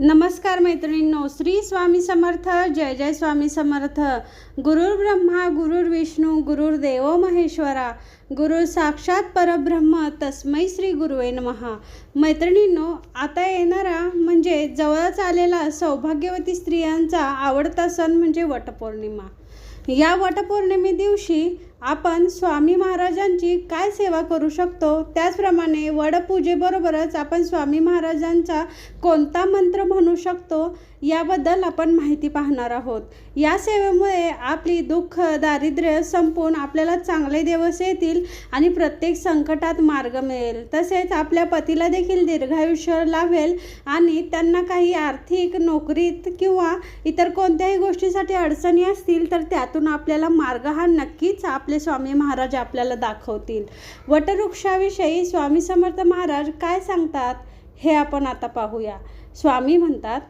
नमस्कार मैत्रिणींनो श्री स्वामी समर्थ जय जय स्वामी समर्थ. गुरुर ब्रह्मा गुरुर विष्णू गुरुर्देव महेश्वरा. गुरु साक्षात परब्रह्म तस्मै श्री गुरुवे नमहा मैत्रिणींनो आता येणारा म्हणजे जवळच आलेला सौभाग्यवती स्त्रियांचा आवडता सण म्हणजे वटपौर्णिमा. या वटपौर्णिमे दिवशी आपण स्वामी महाराजांची काय सेवा करू शकतो? त्याचप्रमाणे वडपूजेबरोबरच आपण स्वामी महाराजांचा कोणता मंत्र म्हणू शकतो? याबद्दल आपण माहिती पाहणार आहोत. या सेवेमुळे आपली दुःख दारिद्र्य संपून आपल्याला चांगले दिवस येतील आणि प्रत्येक संकटात मार्ग मिळेल. तसेच आपल्या पतीला देखील दीर्घायुष्य लाभेल आणि त्यांना काही आर्थिक नोकरीत किंवा इतर कोणत्याही गोष्टीसाठी अडचणी असतील तर त्यातून आपल्याला मार्ग हा नक्कीच आपले स्वामी महाराज आपल्याला दाखवतील. वटवृक्षाविषयी स्वामी समर्थ महाराज काय सांगतात हे आपण आता पाहूया. स्वामी म्हणतात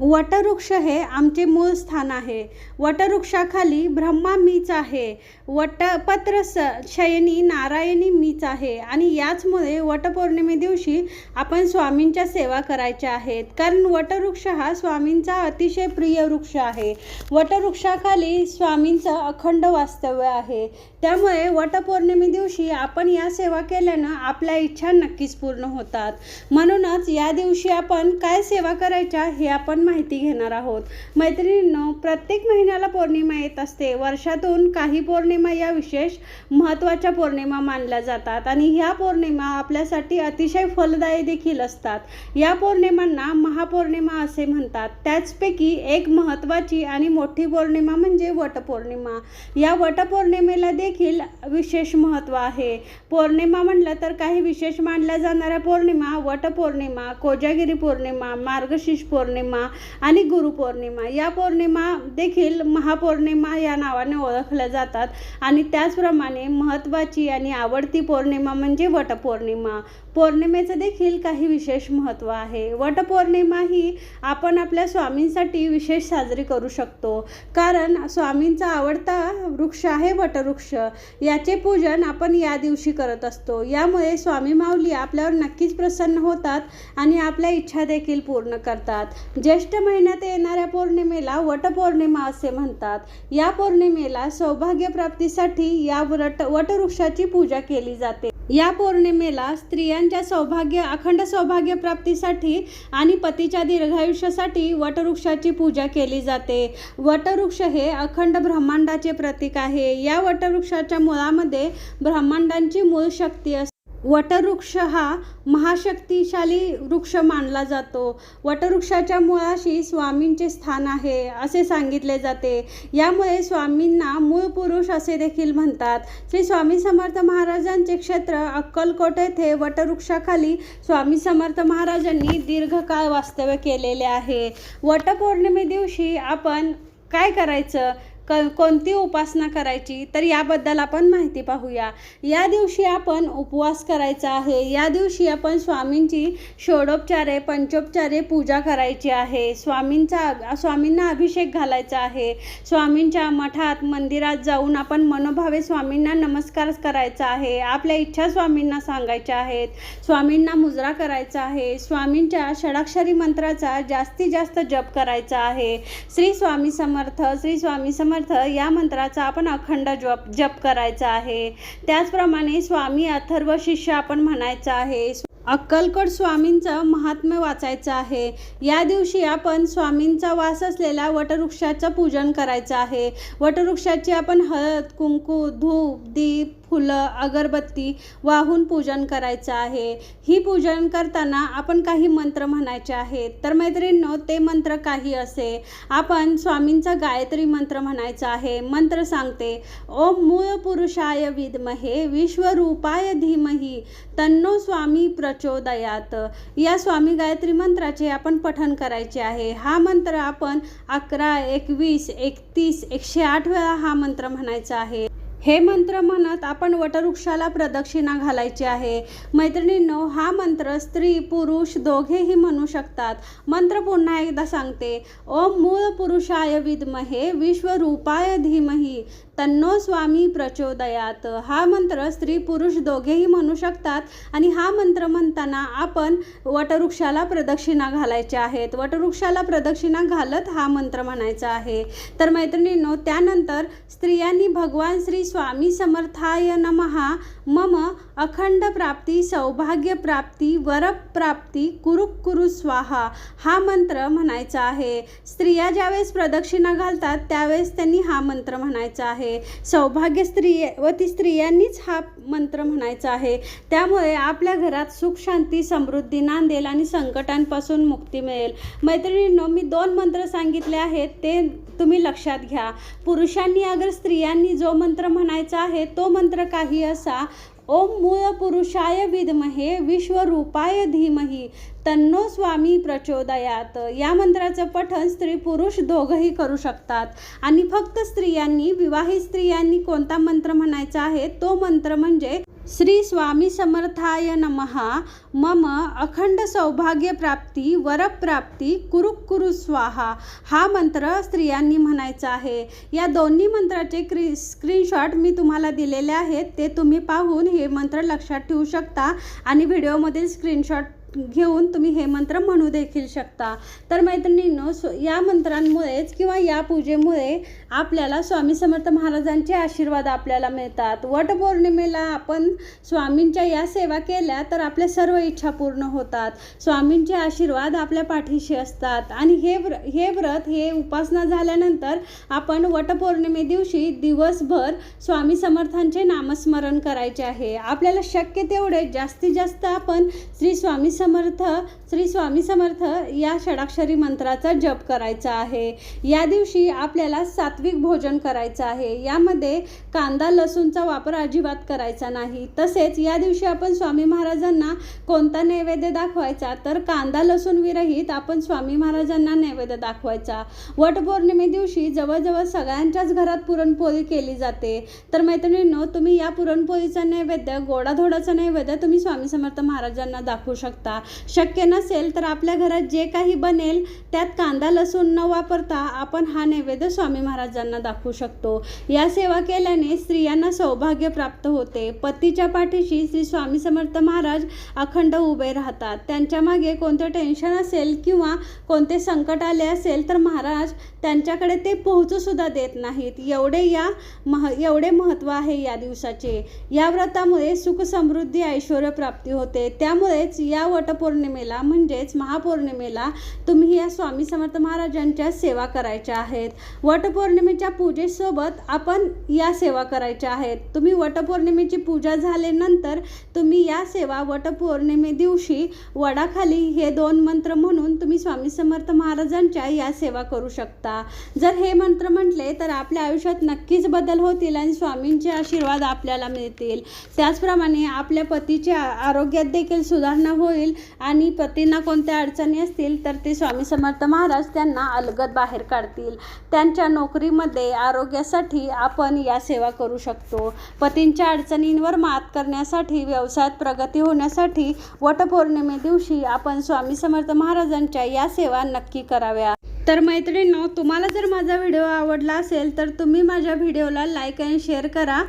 वटवृक्ष हे आमचे मूळ स्थान आहे. वटवृक्षाखाली ब्रह्मा मीच आहे. वटपत्र स शयनी नारायणी मीच आहे आणि याचमुळे वटपौर्णिमे दिवशी आपण स्वामींच्या सेवा करायच्या आहेत. कारण वटवृक्ष हा स्वामींचा अतिशय प्रिय वृक्ष आहे. वटवृक्षाखाली स्वामींचं अखंड वास्तव्य आहे. त्यामुळे वटपौर्णिमे दिवशी आपण या सेवा केल्यानं आपल्या इच्छा नक्कीच पूर्ण होतात. म्हणूनच या दिवशी आपण काय सेवा करायच्या हे आपण माहिती घेणार आहोत. मैत्रिणींनो प्रत्येक महिन्याला पौर्णिमा येत असते. वर्षातून काही पौर्णिमा या विशेष महत्त्वाच्या पौर्णिमा मानल्या जातात आणि ह्या पौर्णिमा आपल्यासाठी अतिशय फलदायी देखील असतात. या पौर्णिमांना महापौर्णिमा असे म्हणतात. त्याचपैकी एक महत्त्वाची आणि मोठी पौर्णिमा म्हणजे वटपौर्णिमा. या वटपौर्णिमेला देखील विशेष महत्त्व आहे. पौर्णिमा म्हणलं तर काही विशेष मानल्या जाणाऱ्या पौर्णिमा वटपौर्णिमा कोजागिरी पौर्णिमा मार्गशीर्ष पौर्णिमा आणि गुरुपौर्णिमा. या पौर्णिमा देखील महापौर्णिमा या नावाने ओळखल्या जातात आणि त्याचप्रमाणे महत्त्वाची आणि आवडती पौर्णिमा म्हणजे वटपौर्णिमा. पौर्णिमेचं देखील काही विशेष महत्त्व आहे. वटपौर्णिमा ही आपण आपल्या स्वामींसाठी विशेष साजरी करू शकतो. कारण स्वामींचा आवडता वृक्ष आहे वटवृक्ष. याचे पूजन आपण या दिवशी करत असतो. यामुळे स्वामी माऊली आपल्यावर नक्कीच प्रसन्न होतात आणि आपल्या इच्छा देखील पूर्ण करतात. ज्येष्ठ महिन्यात येणाऱ्या पौर्णिमेला वटपौर्णिमा असे म्हणतात. या पौर्णिमेला सौभाग्य प्राप्तीसाठी या वट वटवृक्षाची पूजा केली जाते. या पौर्णिमेला स्त्रियांच्या सौभाग्य अखंड सौभाग्य प्राप्तीसाठी आणि पतीच्या दीर्घायुष्यासाठी वटवृक्षाची पूजा केली जाते. वटवृक्ष हे अखंड ब्रह्मांडाचे प्रतीक आहे. या वटवृक्षाच्या मुळामध्ये ब्रह्मांडांची मूळ शक्ती असते वटवृक्ष हा महाशक्तिशाली वृक्ष मानला जातो. वटवृक्षाच्या मुळाशी स्वामींचे स्थान आहे असे सांगितले जाते. यामुळे स्वामींना मूळ पुरुष असे देखील म्हणतात. श्री स्वामी समर्थ महाराजांचे क्षेत्र अक्कलकोट येथे वटवृक्षाखाली स्वामी समर्थ महाराजांनी दीर्घकाळ वास्तव्य केलेले आहे. वटपौर्णिमे दिवशी आपण काय करायचं? क कोणती उपासना करायची तर याबद्दल आपण माहिती पाहूया. या दिवशी आपण उपवास करायचा आहे. या दिवशी आपण स्वामींची षोडोपचारे पंचोपचारे पूजा करायची आहे. स्वामींचा स्वामींना अभिषेक घालायचा आहे. स्वामींच्या मठात मंदिरात जाऊन आपण मनोभावे स्वामींना नमस्कार करायचा आहे. आपल्या इच्छा स्वामींना सांगायच्या आहेत. स्वामींना मुजरा करायचा आहे. स्वामींच्या षडाक्षरी मंत्राचा जास्तीत जास्त जप करायचा आहे. श्री स्वामी समर्थ श्री स्वामी समर्थ या मंत्राचा आपण अखंड जप जप करायचा आहे. त्याचप्रमाणे स्वामी अथर्व शिष्य आपण म्हणायचं आहे. अक्कलकोट स्वामींचं महात्म्य वाचायचं आहे. या दिवशी आपण स्वामींचा वास असलेल्या वटवृक्षाचं पूजन करायचं आहे. वटवृक्षाची आपण हळद कुंकू धूप दीप फुलं अगरबत्ती वाहून पूजन करायचं आहे. ही पूजन करताना आपण काही मंत्र म्हणायचे आहेत. तर मैत्रिणींनो ते मंत्र काही असे. आपण स्वामींचा गायत्री मंत्र म्हणायचा आहे. मंत्र सांगते ओम मूळ पुरुषाय विद्महे विश्वरूपाय धीमही तन्नो स्वामी प्रचोदयात. या स्वामी गायत्री मंत्राचे आपण पठण करायचे आहे. हा मंत्र आपण अकरा एकवीस एकतीस एकशे आठ वेळा हा मंत्र म्हणायचा आहे. हे मंत्र म्हणत आपण वटवृक्षाला प्रदक्षिणा घालायची आहे. मैत्रिणींनो हा मंत्र स्त्री पुरुष दोघेही म्हणू शकतात. मंत्र पुन्हा एकदा सांगते. ओम मूळ पुरुषाय विद्महे विश्वरूपाय धीमही. तन्नो स्वामी प्रचोदयात. हा मंत्र स्त्री पुरुष दोघेही म्हणू शकतात आणि हा मंत्र म्हणताना आपण वटवृक्षाला प्रदक्षिणा घालायच्या आहेत. वटवृक्षाला प्रदक्षिणा घालत हा मंत्र म्हणायचा आहे. तर मैत्रिणींनो त्यानंतर स्त्रियांनी भगवान श्री स्वामी समर्थाय नमहा मम अखंड प्राप्ती सौभाग्य प्राप्ती वरप्राप्ती कुरुक कुरु स्वाहा हा मंत्र म्हणायचा आहे. स्त्रिया ज्यावेळेस प्रदक्षिणा घालतात त्यावेळेस त्यांनी हा मंत्र म्हणायचा आहे. सौभाग्य स्त्रियवती स्त्रियांनीच हा मंत्र म्हणायचा आहे. त्यामुळे आपल्या घरात सुख शांती समृद्धी नांदेल आणि संकटांपासून मुक्ती मिळेल. मैत्रिणींनो मी दोन मंत्र सांगितले आहेत ते तुम्ही लक्षात घ्या. पुरुषांनी अगर स्त्रियांनी जो मंत्र म्हणायचा आहे तो मंत्र काही असा ओम मूळ पुरुषाय विद्महे विश्वरूपाय धीमही तन्नो स्वामी प्रचोदयात. या मंत्राचं पठण स्त्री पुरुष दोघंही करू शकतात. आणि फक्त स्त्रियांनी विवाहित स्त्रियांनी कोणता मंत्र म्हणायचा आहे? तो मंत्र म्हणजे श्री स्वामी समर्थाय नमहा मम अखंड सौभाग्यप्राप्ती वरप्राप्ती कुरुक कुरु स्वाहा. हा मंत्र स्त्रियांनी म्हणायचा आहे. या दोन्ही मंत्राचे क्री स्क्रीनशॉट मी तुम्हाला दिलेले आहेत. ते तुम्ही पाहून हे मंत्र लक्षात ठेवू शकता आणि व्हिडिओमधील स्क्रीनशॉट घेऊन तुम्ही हे मंत्र म्हणू देखील शकता. तर मैत्रिणींनो स्व या मंत्रांमुळेच किंवा या पूजेमुळे आपल्याला स्वामी समर्थ महाराजांचे आशीर्वाद आपल्याला मिळतात. वटपौर्णिमेला आपण स्वामींच्या या सेवा केल्या तर आपल्या सर्व इच्छा पूर्ण होतात. स्वामींचे आशीर्वाद आपल्या पाठीशी असतात. आणि हे व्र हे व्रत हे उपासना झाल्यानंतर आपण वटपौर्णिमे दिवशी दिवसभर स्वामी समर्थांचे नामस्मरण करायचे आहे. आपल्याला शक्य तेवढे जास्तीत जास्त आपण श्री स्वामी समर्थ श्री स्वामी समर्थ या षडाक्षरी मंत्राचा जप करायचा आहे. या दिवशी आपल्याला सात्विक भोजन करायचं आहे. यामध्ये कांदा लसूणचा वापर अजिबात करायचा नाही. तसेच या दिवशी आपण स्वामी महाराजांना कोणता नैवेद्य दाखवायचा? तर कांदा लसूण विरहित आपण स्वामी महाराजांना नैवेद्य दाखवायचा. वटपौर्णिमे दिवशी जवळजवळ सगळ्यांच्याच घरात पुरणपोळी केली जाते. तर मैत्रिणींनो तुम्ही या पुरणपोळीचा नैवेद्य गोडाधोडाचा नैवेद्य तुम्ही स्वामी समर्थ महाराजांना दाखवू शकता. शक्य नसेल तर आपल्या घरात जे काही बनेल त्यात कांदा लसूण न वापरता आपण हा नैवेद्य स्वामी महाराजांना दाखवू शकतो. या सेवा केल्याने स्त्रियांना सौभाग्य प्राप्त होते. पतीच्या पाठीशी श्री स्वामी समर्थ महाराज अखंड उभे राहतात. त्यांच्या मागे कोणतं टेन्शन असेल किंवा कोणते संकट आले असेल तर महाराज त्यांच्याकडे ते पोहोचूसुद्धा देत नाहीत. एवढे या मह एवढे महत्त्व आहे या दिवसाचे. या व्रतामुळे सुख समृद्धी ऐश्वर प्राप्ती होते. त्यामुळेच या वटपौर्णिमेला म्हणजेच महापौर्णिमेला तुम्ही या स्वामी समर्थ महाराजांच्या सेवा करायच्या आहेत. वटपौर्णिमेच्या पूजेसोबत आपण या सेवा करायच्या आहेत. तुम्ही वटपौर्णिमेची पूजा झाल्यानंतर तुम्ही या सेवा वटपौर्णिमे दिवशी वडाखाली हे दोन मंत्र म्हणून तुम्ही स्वामी समर्थ महाराजांच्या या सेवा करू शकता. जर हे मंत्र म्हटले तर आपल्या आयुष्यात नक्कीच बदल होतील आणि स्वामींचे आशीर्वाद आपल्याला मिळतील. त्याचप्रमाणे आपल्या पतीच्या आरोग्यात देखील सुधारणा होईल. आणि पतींना कोणत्या अडचणी असतील तर ते स्वामी समर्थ महाराज त्यांना अलगद बाहेर काढतील. त्यांच्या नोकरीमध्ये आरोग्यासाठी आपण या सेवा करू शकतो. पतींच्या अडचणींवर मात करण्यासाठी व्यवसायात प्रगती होण्यासाठी वटपौर्णिमे दिवशी आपण स्वामी समर्थ महाराजांच्या या सेवा नक्की कराव्या. तर मैत्रिणींनो तुम्हाला जर माझा व्हिडिओ आवडला असेल तर तुम्ही माझ्या व्हिडिओला लाईक अँड शेअर करा.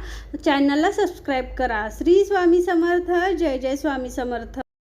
चॅनलला सबस्क्राईब करा. श्री स्वामी समर्थ. जय जय स्वामी समर्थ.